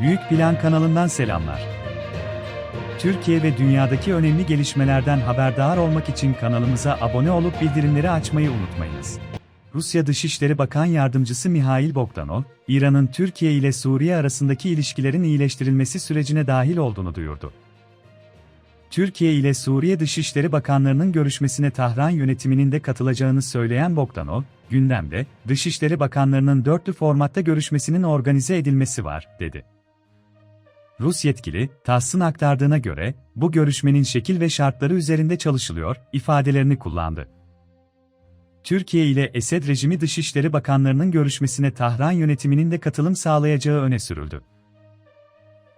Büyük Plan kanalından selamlar. Türkiye ve dünyadaki önemli gelişmelerden haberdar olmak için kanalımıza abone olup bildirimleri açmayı unutmayınız. Rusya Dışişleri Bakan Yardımcısı Mihail Bogdanov, İran'ın Türkiye ile Suriye arasındaki ilişkilerin iyileştirilmesi sürecine dahil olduğunu duyurdu. Türkiye ile Suriye Dışişleri Bakanlarının görüşmesine Tahran yönetiminin de katılacağını söyleyen Bogdanov, gündemde, Dışişleri Bakanlarının dörtlü formatta görüşmesinin organize edilmesi var, dedi. Rus yetkili, TASS'ın aktardığına göre, bu görüşmenin şekil ve şartları üzerinde çalışılıyor, ifadelerini kullandı. Türkiye ile Esed rejimi Dışişleri Bakanlarının görüşmesine Tahran yönetiminin de katılım sağlayacağı öne sürüldü.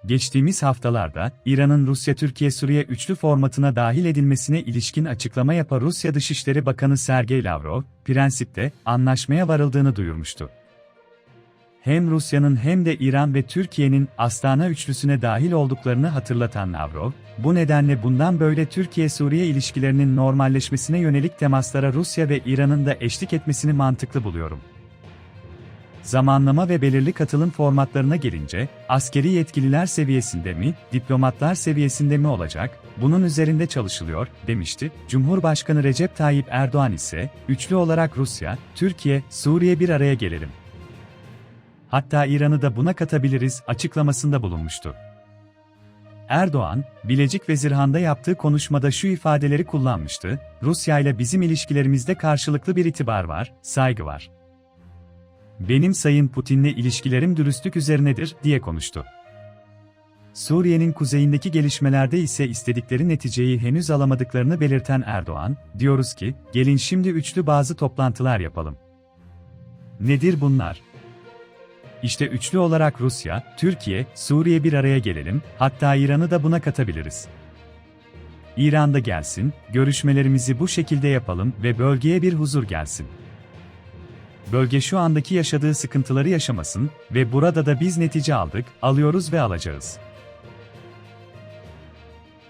Geçtiğimiz haftalarda, İran'ın Rusya-Türkiye-Suriye üçlü formatına dahil edilmesine ilişkin açıklama yapan Rusya Dışişleri Bakanı Sergey Lavrov, prensipte anlaşmaya varıldığını duyurmuştu. Hem Rusya'nın hem de İran ve Türkiye'nin Astana üçlüsüne dahil olduklarını hatırlatan Lavrov, bu nedenle bundan böyle Türkiye-Suriye ilişkilerinin normalleşmesine yönelik temaslara Rusya ve İran'ın da eşlik etmesini mantıklı buluyorum. Zamanlama ve belirli katılım formatlarına gelince, askeri yetkililer seviyesinde mi, diplomatlar seviyesinde mi olacak, bunun üzerinde çalışılıyor, demişti. Cumhurbaşkanı Recep Tayyip Erdoğan ise, üçlü olarak Rusya, Türkiye, Suriye bir araya gelelim. Hatta İran'ı da buna katabiliriz açıklamasında bulunmuştu. Erdoğan, Bilecik ve Zirhan'da yaptığı konuşmada şu ifadeleri kullanmıştı, Rusya ile bizim ilişkilerimizde karşılıklı bir itibar var, saygı var. Benim Sayın Putin'le ilişkilerim dürüstlük üzerinedir, diye konuştu. Suriye'nin kuzeyindeki gelişmelerde ise istedikleri neticeyi henüz alamadıklarını belirten Erdoğan, diyoruz ki, gelin şimdi üçlü bazı toplantılar yapalım. Nedir bunlar? İşte üçlü olarak Rusya, Türkiye, Suriye bir araya gelelim, hatta İran'ı da buna katabiliriz. İran'da gelsin, görüşmelerimizi bu şekilde yapalım ve bölgeye bir huzur gelsin. Bölge şu andaki yaşadığı sıkıntıları yaşamasın ve burada da biz netice aldık, alıyoruz ve alacağız.